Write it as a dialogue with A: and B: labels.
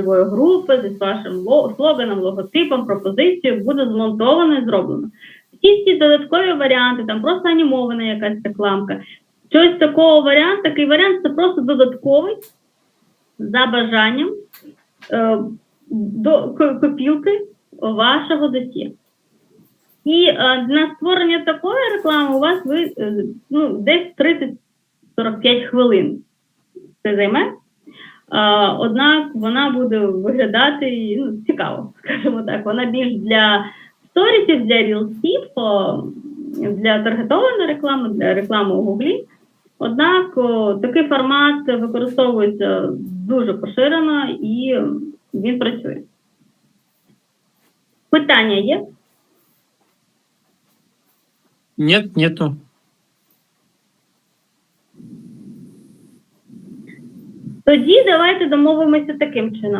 A: цільової групи, зі вашим слоганом, логотипом, пропозицією буде змонтовано і зроблено. Всі ці додаткові варіанти, там просто анімована якась рекламка. Щось такого варіанту, такий варіант це просто додатковий за бажанням е, до ко- копілки вашого досі. І е, на створення такої реклами у вас ви е, ну, десь 30-45 хвилин це займе. Однак вона буде виглядати ну, цікаво, скажімо так. Вона більш для сторісів, для рілсів, для таргетованої реклами, для реклами у Гуглі. Однак такий формат використовується дуже поширено і він працює. Питання є?
B: Нет, нету.
A: Тоді давайте домовимося таким чином.